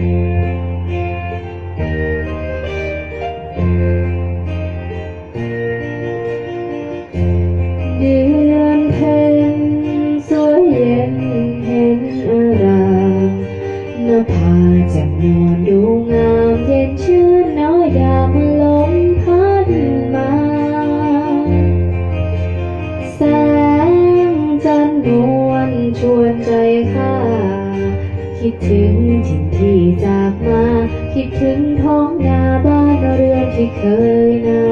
เดือนเพ็ญสวยเย็นเห็นอารามหน้าผาแจ่มนวลดูงามเย็นชื่นน้อยยามลมพัดมา แสงจันทร์ คิดถึงถิ่นที่จากมา คิดถึงท้องนาบ้านเรือนที่เคยเนา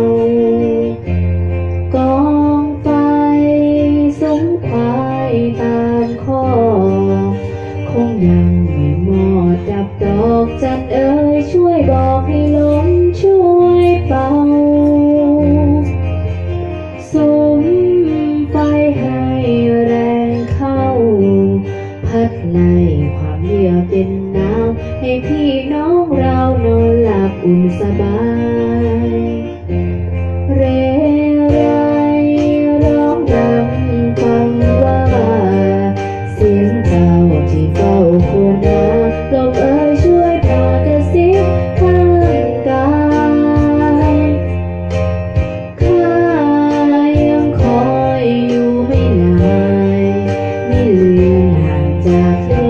กองไฟสุมควายตามข้อ คงยังไม่หมดดับดอกจันเอ๋ยช่วยบอกให้ลมช่วยเป่าสุมไฟให้แรงเข้า พัดไล่ควา อุ่นสบายเรไรร้องรำฟังว่าเสียงเจ้าที่เฝ้าคุณนาลมเอ่ยช่วยพากระซิบข้างกายข้ายังคอยอยู่ไม่นานไม่เลือนห่างจากเธอ